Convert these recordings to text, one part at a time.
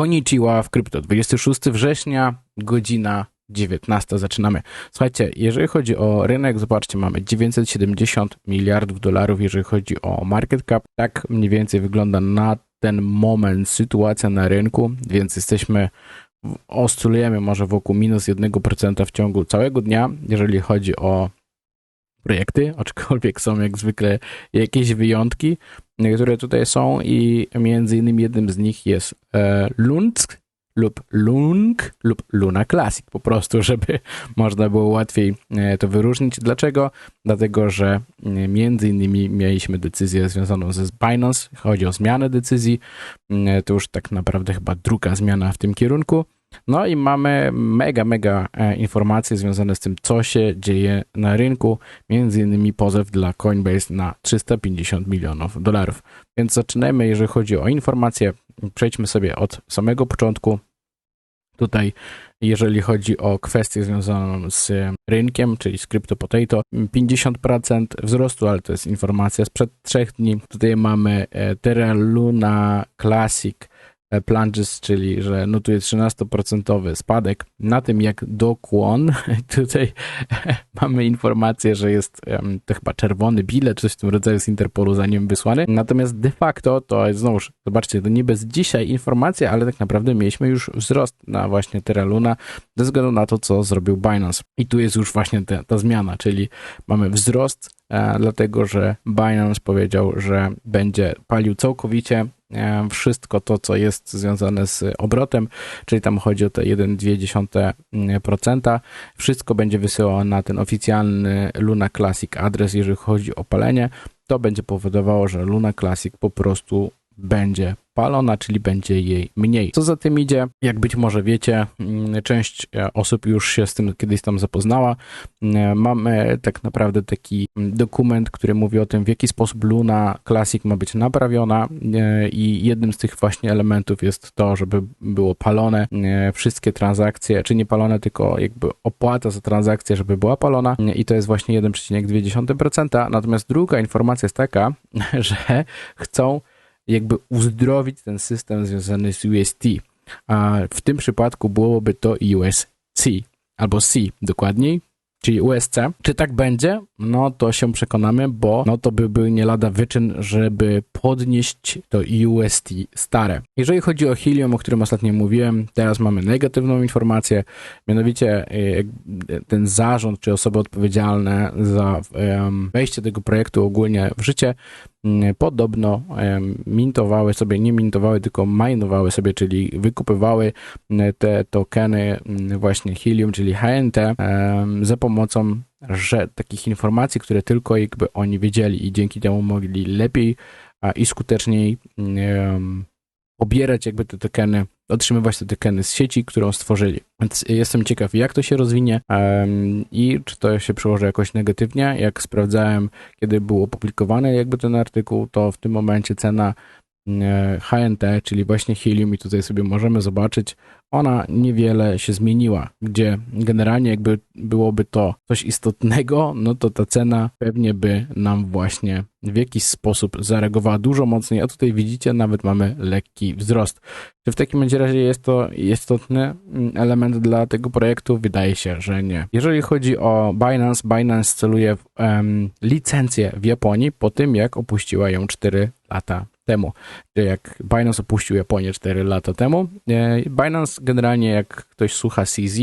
Konnichiwa w krypto. 26 września, godzina 19. Zaczynamy. Słuchajcie, jeżeli chodzi o rynek, zobaczcie, mamy 970 miliardów dolarów, jeżeli chodzi o market cap. Tak mniej więcej wygląda na ten moment sytuacja na rynku, więc jesteśmy, oscylujemy może wokół minus 1% w ciągu całego dnia, jeżeli chodzi o projekty, aczkolwiek są jak zwykle jakieś wyjątki, które tutaj są i między innymi jednym z nich jest e, Lund lub Lung lub Luna Classic, po prostu, żeby można było łatwiej e, to wyróżnić. Dlaczego? Dlatego, że e, między innymi mieliśmy decyzję związaną ze Binance, chodzi o zmianę decyzji, to już tak naprawdę chyba druga zmiana w tym kierunku. No i mamy mega, mega e, informacje związane z tym, co się dzieje na rynku, między innymi pozew dla Coinbase na 350 milionów dolarów. Więc zaczynamy, jeżeli chodzi o informacje, przejdźmy sobie od samego początku. Tutaj, jeżeli chodzi o kwestię związaną z rynkiem, czyli z Crypto Potato, 50% wzrostu, ale to jest informacja sprzed trzech dni. Tutaj mamy e, Terra Luna Classic plunges, czyli że notuje 13% spadek. Na tym jak dokłon, tutaj mamy informację, że jest to chyba czerwony bilet, coś w tym rodzaju z Interpolu za nim wysłany. Natomiast de facto to jest znowuż, zobaczcie, to nie bez dzisiaj informacja, ale tak naprawdę mieliśmy już wzrost na właśnie Terra Luna ze względu na to, co zrobił Binance. I tu jest już właśnie ta, ta zmiana, czyli mamy wzrost, e, dlatego że Binance powiedział, że będzie palił całkowicie E, wszystko to, co jest związane z obrotem, czyli tam chodzi o te 1,2%. Wszystko będzie wysyłało na ten oficjalny Luna Classic adres, jeżeli chodzi o palenie. To będzie powodowało, że Luna Classic po prostu będzie palona, czyli będzie jej mniej. Co za tym idzie, jak być może wiecie, mm, część e, osób już się z tym kiedyś tam zapoznała. Mm, mamy tak naprawdę taki dokument, który mówi o tym, w jaki sposób Luna Classic ma być naprawiona e, i jednym z tych właśnie elementów jest to, żeby było palone e, wszystkie transakcje, czy nie palone, tylko jakby opłata za transakcję, żeby była palona i to jest właśnie 1,2%. Natomiast druga informacja jest taka, że chcą jakby uzdrowić ten system związany z UST. A w tym przypadku byłoby to USC, albo C dokładniej, czyli USC. Czy tak będzie? No to się przekonamy, bo no to by był nie lada wyczyn, żeby podnieść to UST stare. Jeżeli chodzi o Helium, o którym ostatnio mówiłem, teraz mamy negatywną informację, mianowicie e, ten zarząd, czy osoby odpowiedzialne za wejście tego projektu ogólnie w życie Mm, podobno mintowały sobie, nie mintowały, tylko minowały sobie, czyli wykupywały mm, te tokeny mm, właśnie Helium, czyli HNT za pomocą że takich informacji, które tylko jakby oni wiedzieli i dzięki temu mogli lepiej i skuteczniej pobierać jakby te tokeny, otrzymywać te tokeny z sieci, którą stworzyli. Więc jestem ciekaw, jak to się rozwinie i czy to się przełoży jakoś negatywnie. Jak sprawdzałem, kiedy był opublikowany jakby ten artykuł, to w tym momencie cena HNT, czyli właśnie helium i tutaj sobie możemy zobaczyć, ona niewiele się zmieniła, gdzie generalnie jakby byłoby to coś istotnego, no to ta cena pewnie by nam właśnie w jakiś sposób zareagowała dużo mocniej, a tutaj widzicie, nawet mamy lekki wzrost. Czy w takim razie jest to istotny element dla tego projektu? Wydaje się, że nie. Jeżeli chodzi o Binance, Binance celuje w um, licencję w Japonii po tym, jak opuściła ją 4 lata temu. Jak Binance opuścił Japonię 4 lata temu, e, Binance generalnie jak ktoś słucha CZ,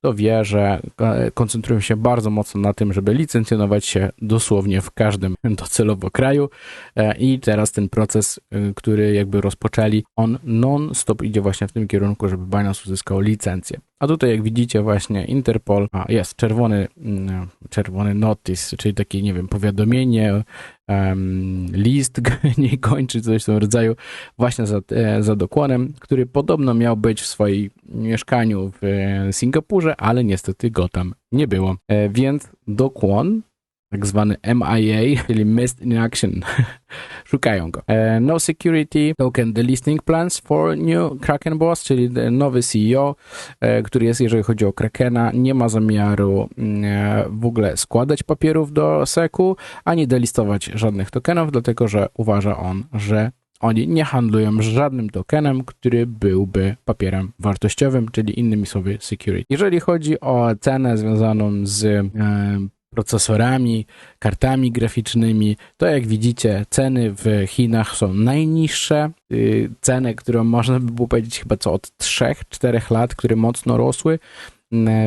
to wie, że e, koncentrują się bardzo mocno na tym, żeby licencjonować się dosłownie w każdym docelowo kraju. E, i teraz ten proces, który jakby rozpoczęli, on non-stop idzie właśnie w tym kierunku, żeby Binance uzyskał licencję. A tutaj jak widzicie właśnie Interpol, a jest czerwony, mm, czerwony notice, czyli takie, nie wiem, powiadomienie, um, list nie kończy, coś w tym rodzaju, właśnie za, e, za który podobno miał być w swoim mieszkaniu w e, Singapurze, ale niestety go tam nie było. E, więc dokłon tak zwany MIA, czyli Missed in Action. Szukają go. No Security Token Delisting Plans for New Kraken Boss, czyli nowy CEO, który jest, jeżeli chodzi o Krakena, nie ma zamiaru mm, w ogóle składać papierów do SEC-u, ani delistować żadnych tokenów, dlatego że uważa on, że oni nie handlują żadnym tokenem, który byłby papierem wartościowym, czyli innymi słowy security. Jeżeli chodzi o cenę związaną z e, procesorami, kartami graficznymi, to jak widzicie ceny w Chinach są najniższe. Y, ceny, które można by było powiedzieć chyba co od 3-4 lat, które mocno rosły.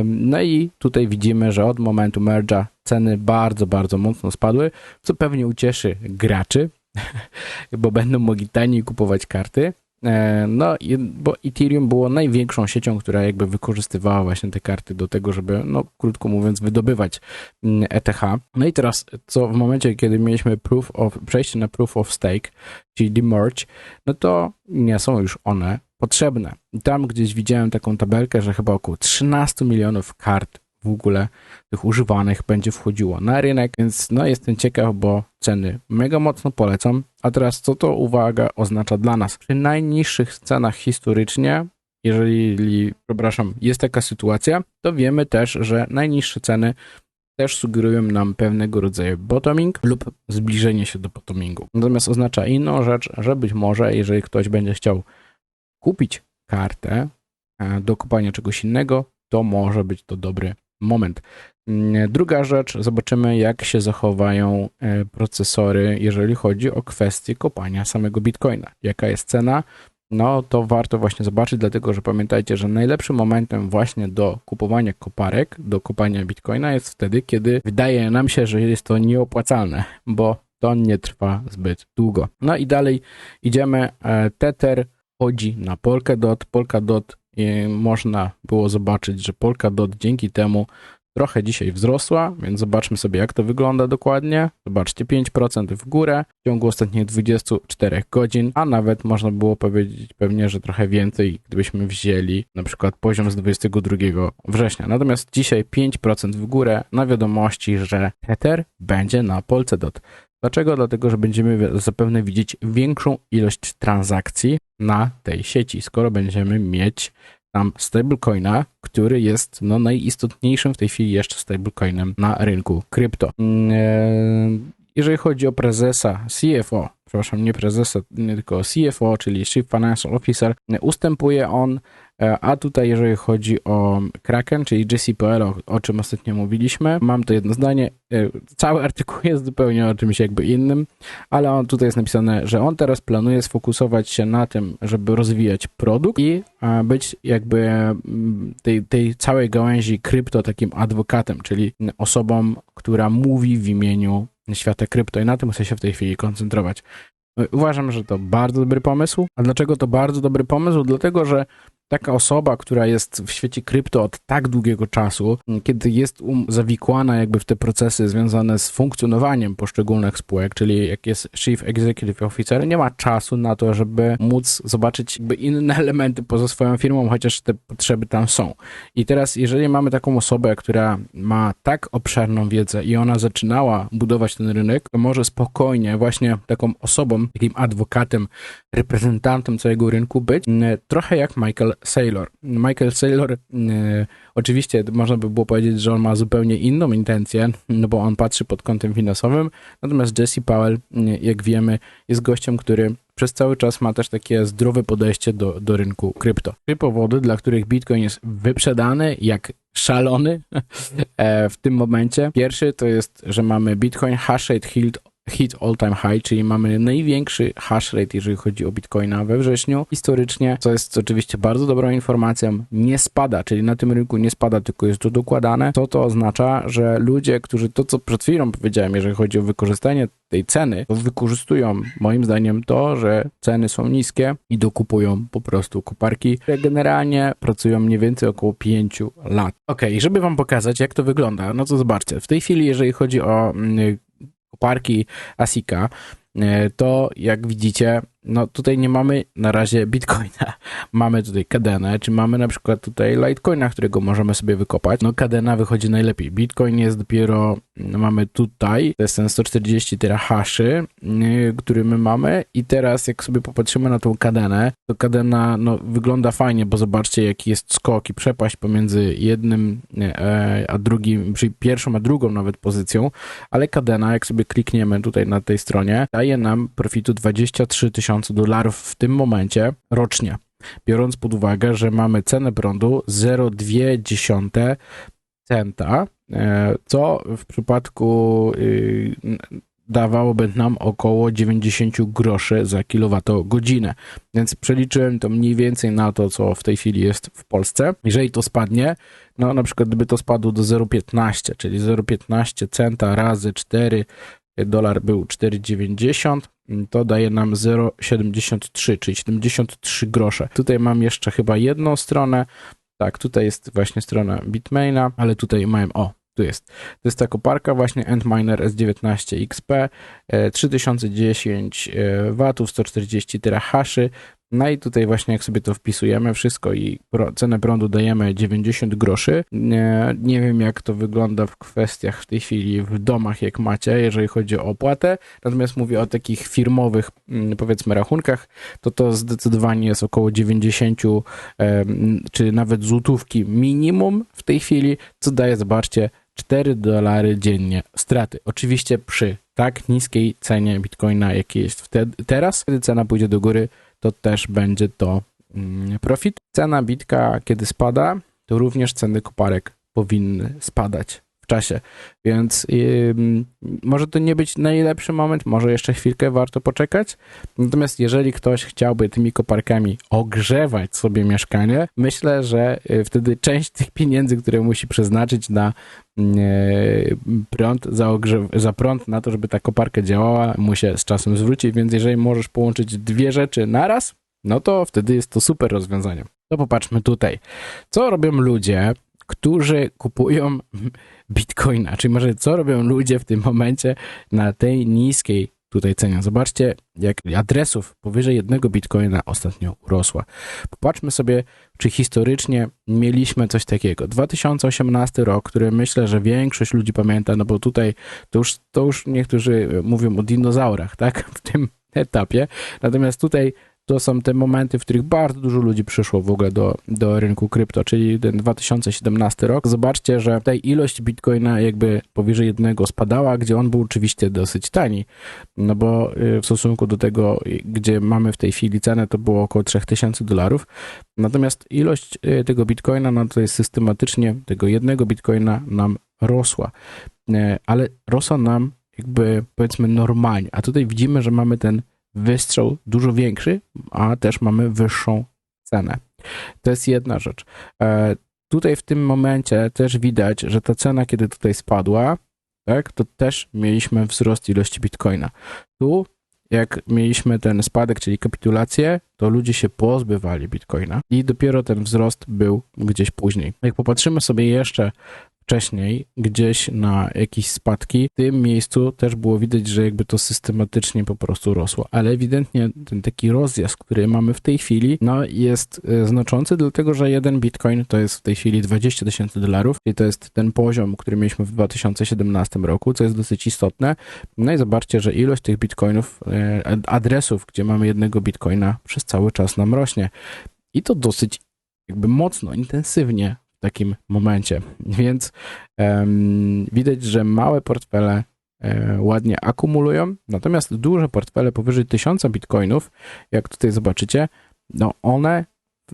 No i tutaj widzimy, że od momentu merge'a ceny bardzo, bardzo mocno spadły, co pewnie ucieszy graczy, bo będą mogli taniej kupować karty. E, no, bo Ethereum było największą siecią, która jakby wykorzystywała właśnie te karty do tego, żeby, no, krótko mówiąc, wydobywać ETH. No i teraz, co w momencie, kiedy mieliśmy proof of, przejście na proof of stake, czyli demerge, no to nie są już one potrzebne. Tam gdzieś widziałem taką tabelkę, że chyba około 13 milionów kart w ogóle tych używanych będzie wchodziło na rynek, więc no jestem ciekaw, bo ceny mega mocno polecam. A teraz co to uwaga oznacza dla nas? Przy najniższych cenach historycznie, jeżeli, przepraszam, jest taka sytuacja, to wiemy też, że najniższe ceny też sugerują nam pewnego rodzaju bottoming lub zbliżenie się do bottomingu. Natomiast oznacza inną rzecz, że być może, jeżeli ktoś będzie chciał kupić kartę e, do kupowania czegoś innego, to może być to dobry moment. Mm, druga rzecz, zobaczymy jak się zachowają e, procesory, jeżeli chodzi o kwestię kopania samego Bitcoina. Jaka jest cena? No to warto właśnie zobaczyć, dlatego że pamiętajcie, że najlepszym momentem właśnie do kupowania koparek, do kopania Bitcoina jest wtedy, kiedy wydaje nam się, że jest to nieopłacalne, bo to nie trwa zbyt długo. No i dalej idziemy. E, Tether chodzi na Polkadot. Polkadot można było zobaczyć, że Polkadot dzięki temu trochę dzisiaj wzrosła, więc zobaczmy sobie, jak to wygląda dokładnie. Zobaczcie, 5% w górę w ciągu ostatnich 24 godzin, a nawet można było powiedzieć pewnie, że trochę więcej, gdybyśmy wzięli na przykład poziom z 22 września. Natomiast dzisiaj 5% w górę na wiadomości, że Tether będzie na Polkadot. Dlaczego? Dlatego, że będziemy zapewne widzieć większą ilość transakcji na tej sieci, skoro będziemy mieć tam stablecoina, który jest no, najistotniejszym w tej chwili jeszcze stablecoinem na rynku krypto. Mm, e, jeżeli chodzi o prezesa CFO, przepraszam, nie prezesa, nie tylko CFO, czyli Chief Financial Officer, ustępuje on E, a tutaj, jeżeli chodzi o Kraken, czyli JCPL, o, o czym ostatnio mówiliśmy, mam to jedno zdanie. E, cały artykuł jest zupełnie o czymś jakby innym, ale on tutaj jest napisane, że on teraz planuje sfokusować się na tym, żeby rozwijać produkt i być jakby mm, tej, tej całej gałęzi krypto takim adwokatem, czyli osobą, która mówi w imieniu świata krypto i na tym chcę się w tej chwili koncentrować. Uważam, że to bardzo dobry pomysł. A dlaczego to bardzo dobry pomysł? Dlatego, że taka osoba, która jest w świecie krypto od tak długiego czasu, kiedy jest um, zawikłana jakby w te procesy związane z funkcjonowaniem poszczególnych spółek, czyli jak jest Chief Executive Officer, nie ma czasu na to, żeby móc zobaczyć jakby inne elementy poza swoją firmą, chociaż te potrzeby tam są. I teraz, jeżeli mamy taką osobę, która ma tak obszerną wiedzę i ona zaczynała budować ten rynek, to może spokojnie właśnie taką osobą, takim adwokatem, reprezentantem całego rynku być, trochę jak Michael Saylor. Michael Saylor, e, oczywiście można by było powiedzieć, że on ma zupełnie inną intencję, no bo on patrzy pod kątem finansowym, natomiast Jesse Powell, jak wiemy, jest gościem, który przez cały czas ma też takie zdrowe podejście do, do rynku krypto. Trzy powody, dla których Bitcoin jest wyprzedany jak szalony e, w tym momencie. Pierwszy to jest, że mamy Bitcoin hashrate hit hit all time high, czyli mamy największy hash rate, jeżeli chodzi o Bitcoina we wrześniu. Historycznie, co jest oczywiście bardzo dobrą informacją, nie spada, czyli na tym rynku nie spada, tylko jest to dokładane. Co to oznacza, że ludzie, którzy to, co przed chwilą powiedziałem, jeżeli chodzi o wykorzystanie tej ceny, to wykorzystują moim zdaniem to, że ceny są niskie i dokupują po prostu koparki, które generalnie pracują mniej więcej około 5 lat. Ok, żeby wam pokazać, jak to wygląda, no to zobaczcie, w tej chwili, jeżeli chodzi o mm, koparki Asika, e, to jak widzicie, no tutaj nie mamy na razie Bitcoina. Mamy tutaj Kadenę, czy mamy na przykład tutaj Litecoina, którego możemy sobie wykopać. No Kadena wychodzi najlepiej. Bitcoin jest dopiero, no, mamy tutaj, to jest ten 140 terahaszy, yy, który my mamy i teraz jak sobie popatrzymy na tą Kadenę, to Kadena no, wygląda fajnie, bo zobaczcie jaki jest skok i przepaść pomiędzy jednym e, a drugim, czyli pierwszą a drugą nawet pozycją, ale Kadena, jak sobie klikniemy tutaj na tej stronie, daje nam profitu 23 tysiące dolarów w tym momencie rocznie. Biorąc pod uwagę, że mamy cenę prądu 0,2 centa, e, co w przypadku y, dawałoby nam około 90 groszy za kilowatogodzinę. Więc przeliczyłem to mniej więcej na to, co w tej chwili jest w Polsce. Jeżeli to spadnie, no na przykład gdyby to spadło do 0,15, czyli 0,15 centa razy 4, dolar był 4,90, to daje nam 0,73, czyli 73 grosze. Tutaj mam jeszcze chyba jedną stronę, tak, tutaj jest właśnie strona Bitmaina, ale tutaj mam, o, tu jest. To jest ta koparka właśnie Antminer S19 XP, 3010 W, 140 terahaszy. No i tutaj właśnie jak sobie to wpisujemy wszystko i cenę prądu dajemy 90 groszy. Nie, nie wiem jak to wygląda w kwestiach w tej chwili w domach jak macie, jeżeli chodzi o opłatę. Natomiast mówię o takich firmowych mm, powiedzmy rachunkach, to to zdecydowanie jest około 90 czy nawet złotówki minimum w tej chwili, co daje, zobaczcie, 4 dolary dziennie straty. Oczywiście przy tak niskiej cenie bitcoina, jakiej jest wtedy, teraz, kiedy cena pójdzie do góry, to też będzie to mm, profit. Cena bitka, kiedy spada, to również ceny koparek powinny spadać czasie. Więc yy, może to nie być najlepszy moment, może jeszcze chwilkę warto poczekać. Natomiast jeżeli ktoś chciałby tymi koparkami ogrzewać sobie mieszkanie, myślę, że y, wtedy część tych pieniędzy, które musi przeznaczyć na yy, prąd, za, za prąd, na to, żeby ta koparka działała, mu się z czasem zwróci. Więc jeżeli możesz połączyć dwie rzeczy naraz, no to wtedy jest to super rozwiązanie. To popatrzmy tutaj. Co robią ludzie, którzy kupują bitcoina. Czyli może co robią ludzie w tym momencie na tej niskiej tutaj cenie. Zobaczcie, jak adresów powyżej jednego bitcoina ostatnio urosła. Popatrzmy sobie, czy historycznie mieliśmy coś takiego. 2018 rok, który myślę, że większość ludzi pamięta, no bo tutaj to już, to już niektórzy mówią o dinozaurach, tak, w tym etapie. Natomiast tutaj to są te momenty, w których bardzo dużo ludzi przyszło w ogóle do, do rynku krypto, czyli ten 2017 rok. Zobaczcie, że tej ilość bitcoina jakby powyżej jednego spadała, gdzie on był oczywiście dosyć tani, no bo y, w stosunku do tego, gdzie mamy w tej chwili cenę, to było około 3000 dolarów. Natomiast ilość y, tego bitcoina, no to jest systematycznie, tego jednego bitcoina nam rosła, y, ale rosła nam jakby powiedzmy normalnie, a tutaj widzimy, że mamy ten wystrzał dużo większy, a też mamy wyższą cenę. To jest jedna rzecz. E, tutaj w tym momencie też widać, że ta cena, kiedy tutaj spadła, tak, to też mieliśmy wzrost ilości bitcoina. Tu, jak mieliśmy ten spadek, czyli kapitulację, to ludzie się pozbywali bitcoina i dopiero ten wzrost był gdzieś później. Jak popatrzymy sobie jeszcze wcześniej, gdzieś na jakieś spadki, w tym miejscu też było widać, że jakby to systematycznie po prostu rosło. Ale ewidentnie ten taki rozjazd, który mamy w tej chwili, no jest e, znaczący, dlatego że jeden bitcoin to jest w tej chwili 20 tysięcy dolarów, i to jest ten poziom, który mieliśmy w 2017 roku, co jest dosyć istotne. No i zobaczcie, że ilość tych bitcoinów, e, adresów, gdzie mamy jednego bitcoina, przez cały czas nam rośnie. I to dosyć jakby mocno, intensywnie takim momencie. Więc um, widać, że małe portfele e, ładnie akumulują, natomiast duże portfele powyżej 1000 bitcoinów, jak tutaj zobaczycie, no one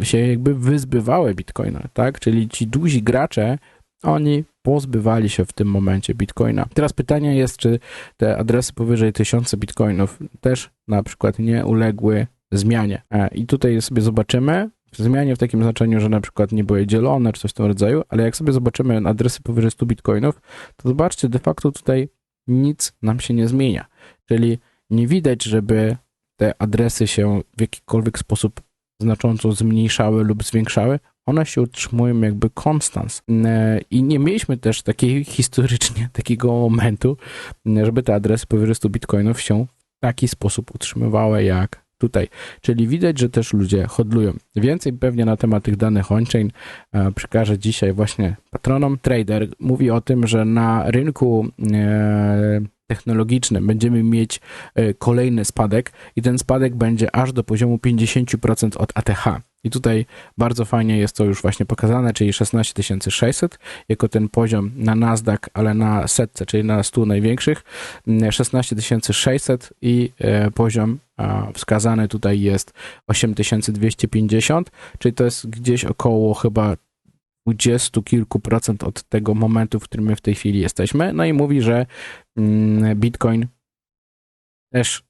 się jakby wyzbywały bitcoina, tak? Czyli ci duzi gracze, oni pozbywali się w tym momencie bitcoina. Teraz pytanie jest, czy te adresy powyżej 1000 bitcoinów też na przykład nie uległy zmianie. E, I tutaj sobie zobaczymy, zmianie w takim znaczeniu, że na przykład nie były dzielone, czy coś w tym rodzaju, ale jak sobie zobaczymy adresy powyżej 100 bitcoinów, to zobaczcie, de facto tutaj nic nam się nie zmienia. Czyli nie widać, żeby te adresy się w jakikolwiek sposób znacząco zmniejszały lub zwiększały. One się utrzymują jakby konstans. I nie mieliśmy też takiej historycznie takiego momentu, żeby te adresy powyżej 100 bitcoinów się w taki sposób utrzymywały jak tutaj. Czyli widać, że też ludzie hodlują. Więcej pewnie na temat tych danych on-chain e, przekażę dzisiaj właśnie patronom. Trader mówi o tym, że na rynku e, technologicznym będziemy mieć e, kolejny spadek i ten spadek będzie aż do poziomu 50% od ATH. I tutaj bardzo fajnie jest to już właśnie pokazane, czyli 16600 jako ten poziom na Nasdaq, ale na setce, czyli na 100 największych, 16600 i poziom wskazany tutaj jest 8250, czyli to jest gdzieś około chyba 20 kilku procent od tego momentu, w którym my w tej chwili jesteśmy. No i mówi, że mm, Bitcoin też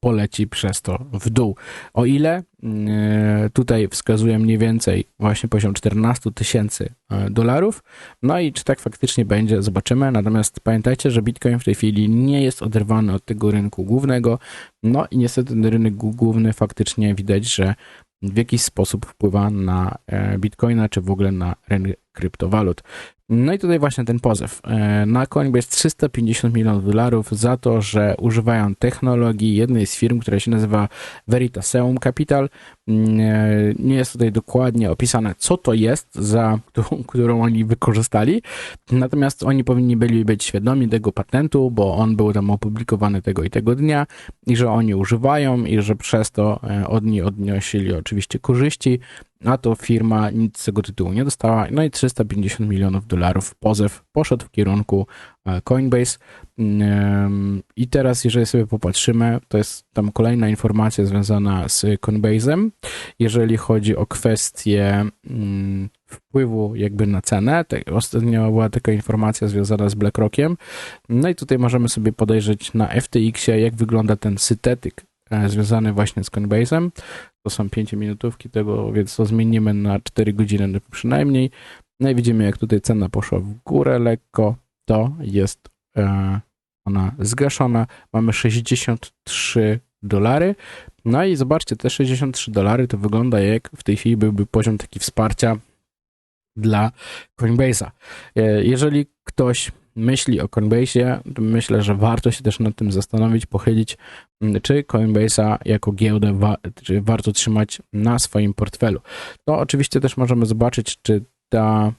poleci przez to w dół. O ile e, tutaj wskazuje mniej więcej właśnie poziom 14 tysięcy e, dolarów, no i czy tak faktycznie będzie, zobaczymy. Natomiast pamiętajcie, że Bitcoin w tej chwili nie jest oderwany od tego rynku głównego, no i niestety ten rynek główny faktycznie widać, że w jakiś sposób wpływa na Bitcoina, czy w ogóle na rynek kryptowalut. No i tutaj właśnie ten pozew. E, na Coinbase 350 milionów dolarów za to, że używają technologii jednej z firm, która się nazywa Veritaseum Capital. Mm, e, nie jest tutaj dokładnie opisane, co to jest, za którą, którą oni wykorzystali. Natomiast oni powinni byli być świadomi tego patentu, bo on był tam opublikowany tego i tego dnia i że oni używają i że przez to e, od niej odnosili oczywiście korzyści a to firma nic z tego tytułu nie dostała. No i 350 milionów dolarów pozew poszedł w kierunku e, Coinbase. I teraz, jeżeli sobie popatrzymy, to jest tam kolejna informacja związana z Coinbase'em. Jeżeli chodzi o kwestię mm, wpływu jakby na cenę, ostatnio była taka informacja związana z BlackRockiem. No i tutaj możemy sobie podejrzeć na FTX-ie, jak wygląda ten syntetyk e, związany właśnie z Coinbase'em to są 5 minutówki tego, więc to zmienimy na 4 godziny przynajmniej. No i widzimy, jak tutaj cena poszła w górę lekko, to jest e, ona zgaszona. Mamy 63 dolary. No i zobaczcie, te 63 dolary to wygląda jak w tej chwili byłby poziom taki wsparcia dla Coinbase'a. E, jeżeli ktoś myśli o Coinbase, to myślę, że warto się też nad tym zastanowić, pochylić, mm, czy Coinbase'a jako giełdę wa czy warto trzymać na swoim portfelu. To oczywiście też możemy zobaczyć, czy ta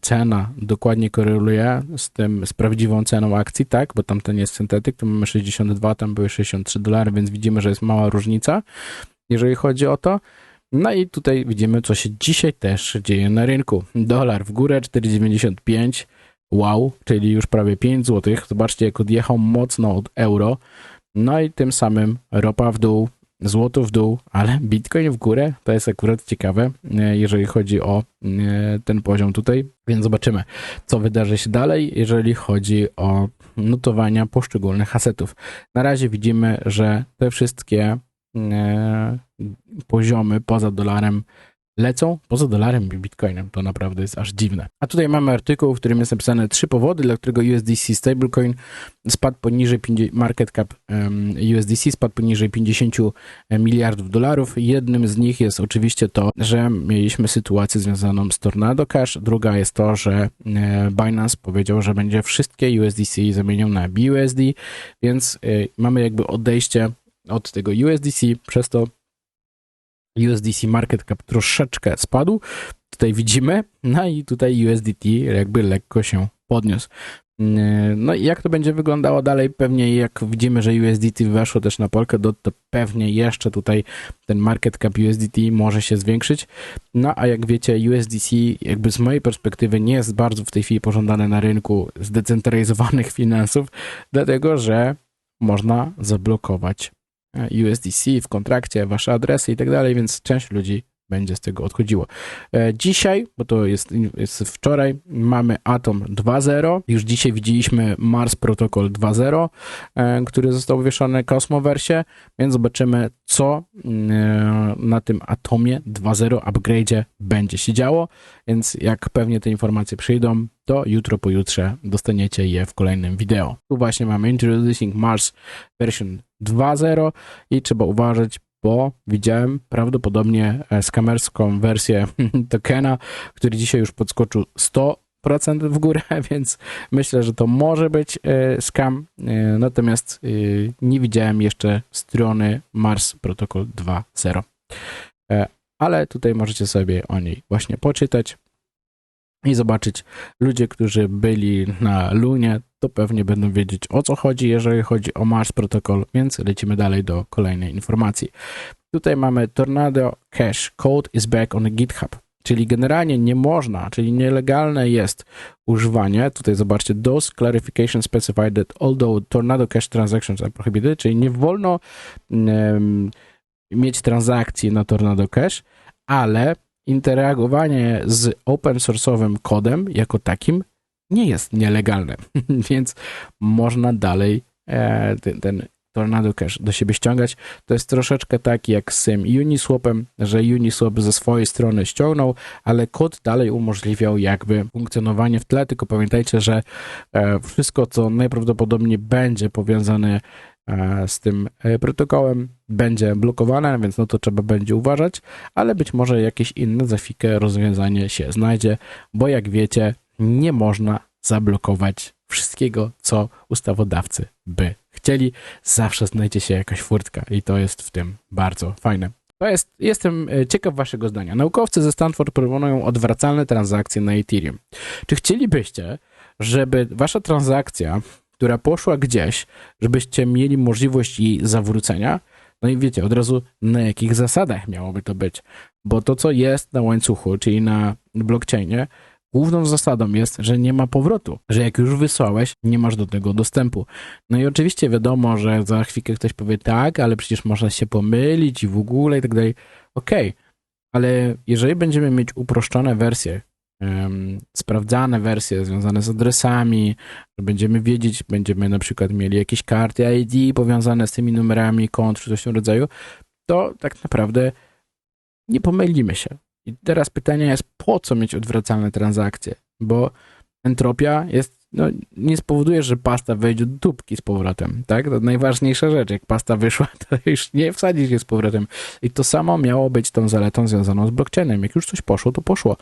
cena dokładnie koreluje z tym, z prawdziwą ceną akcji, tak, bo tamten jest syntetyk, tu mamy 62, tam były 63 dolary, więc widzimy, że jest mała różnica, jeżeli chodzi o to. No i tutaj widzimy, co się dzisiaj też dzieje na rynku. Dolar w górę 4,95, wow, czyli już prawie 5 zł. Zobaczcie, jak odjechał mocno od euro. No i tym samym ropa w dół, złoto w dół, ale bitcoin w górę. To jest akurat ciekawe, e, jeżeli chodzi o e, ten poziom tutaj. Więc zobaczymy, co wydarzy się dalej, jeżeli chodzi o notowania poszczególnych asetów. Na razie widzimy, że te wszystkie e, poziomy poza dolarem lecą poza dolarem i bitcoinem. To naprawdę jest aż dziwne. A tutaj mamy artykuł, w którym jest napisane trzy powody, dla którego USDC stablecoin spadł poniżej market cap USDC spadł poniżej 50 miliardów dolarów. Jednym z nich jest oczywiście to, że mieliśmy sytuację związaną z Tornado Cash. Druga jest to, że e, Binance powiedział, że będzie wszystkie USDC zamienią na BUSD, więc y, mamy jakby odejście od tego USDC, przez to USDC market cap troszeczkę spadł. Tutaj widzimy, no i tutaj USDT jakby lekko się podniósł. Mm, no i jak to będzie wyglądało dalej? Pewnie jak widzimy, że USDT weszło też na Polkę, to pewnie jeszcze tutaj ten market cap USDT może się zwiększyć. No a jak wiecie, USDC jakby z mojej perspektywy nie jest bardzo w tej chwili pożądane na rynku zdecentralizowanych finansów, dlatego że można zablokować USDC w kontrakcie, wasze adresy i tak dalej, więc część ludzi będzie z tego odchodziło. E, dzisiaj, bo to jest, jest wczoraj, mamy Atom 2.0. Już dzisiaj widzieliśmy Mars Protocol 2.0, e, który został wywieszony Cosmoversie, więc zobaczymy, co e, na tym Atomie 2.0 upgrade'zie będzie się działo. Więc jak pewnie te informacje przyjdą, to jutro, pojutrze dostaniecie je w kolejnym wideo. Tu właśnie mamy Introducing Mars version 2.0 i trzeba uważać, bo widziałem prawdopodobnie e, skamerską wersję tokena, który dzisiaj już podskoczył 100% w górę, więc myślę, że to może być e, scam. E, natomiast nie widziałem jeszcze strony Mars Protocol 2.0. Ale tutaj możecie sobie o niej właśnie poczytać i zobaczyć ludzie, którzy byli na Lunie, to pewnie będą wiedzieć o co chodzi, jeżeli chodzi o Mars Protocol, więc lecimy dalej do kolejnej informacji. Tutaj mamy Tornado Cache Code is back on GitHub, Czyli generalnie nie można, czyli nielegalne jest używanie, tutaj zobaczcie, those clarifications specified that although Tornado Cash transactions are prohibited, czyli nie wolno um, mieć transakcji na Tornado Cash, ale interagowanie z open source'owym kodem jako takim nie jest nielegalne, więc można dalej e, ten, ten Tornado Cash do siebie ściągać. To jest troszeczkę tak jak z tym Uniswapem, że Uniswap ze swojej strony ściągnął, ale kod dalej umożliwiał jakby funkcjonowanie w tle, tylko pamiętajcie, że e, wszystko, co najprawdopodobniej będzie powiązane e, z tym e, protokołem będzie blokowane, więc no to trzeba będzie uważać, ale być może jakieś inne za rozwiązanie się znajdzie, bo jak wiecie, nie można zablokować wszystkiego, co ustawodawcy by chcieli. Zawsze znajdzie się jakaś furtka i to jest w tym bardzo fajne. To jest, jestem e, ciekaw waszego zdania. Naukowcy ze Stanford proponują odwracalne transakcje na Ethereum. Czy chcielibyście, żeby wasza transakcja, która poszła gdzieś, żebyście mieli możliwość jej zawrócenia? No i wiecie, od razu na jakich zasadach miałoby to być? Bo to, co jest na łańcuchu, czyli na blockchainie, Główną zasadą jest, że nie ma powrotu, że jak już wysłałeś, nie masz do tego dostępu. No i oczywiście wiadomo, że za chwilkę ktoś powie tak, ale przecież można się pomylić i w ogóle i tak dalej. Okej, okay. ale jeżeli będziemy mieć uproszczone wersje, um, sprawdzane wersje związane z adresami, że będziemy wiedzieć, będziemy na przykład mieli jakieś karty ID powiązane z tymi numerami kont czy coś w tym rodzaju, to tak naprawdę nie pomylimy się. I teraz pytanie jest, po co mieć odwracalne transakcje? Bo entropia jest, no, nie spowoduje, że pasta wejdzie do tubki z powrotem, tak? To najważniejsza rzecz. Jak pasta wyszła, to już nie wsadzisz się z powrotem. I to samo miało być tą zaletą związaną z blockchainem. Jak już coś poszło, to poszło.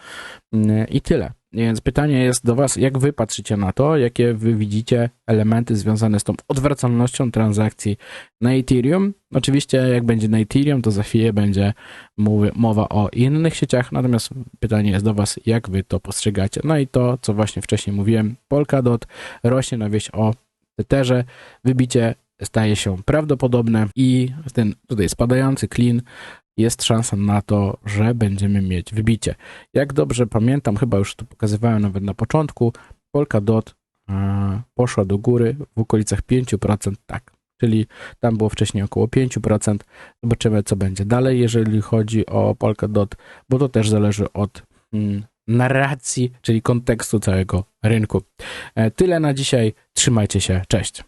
Mm, I tyle. Więc pytanie jest do Was, jak Wy patrzycie na to, jakie Wy widzicie elementy związane z tą odwracalnością transakcji na Ethereum. Oczywiście, jak będzie na Ethereum, to za chwilę będzie mowa o innych sieciach, natomiast pytanie jest do Was, jak Wy to postrzegacie. No i to, co właśnie wcześniej mówiłem, Polkadot rośnie na wieś o Tetherze, wybicie staje się prawdopodobne i ten tutaj spadający clean jest szansa na to, że będziemy mieć wybicie. Jak dobrze pamiętam, chyba już to pokazywałem nawet na początku, Polkadot poszła do góry w okolicach 5%, tak, czyli tam było wcześniej około 5%. Zobaczymy, co będzie dalej, jeżeli chodzi o Polkadot, bo to też zależy od mm, narracji, czyli kontekstu całego rynku. E, tyle na dzisiaj. Trzymajcie się. Cześć.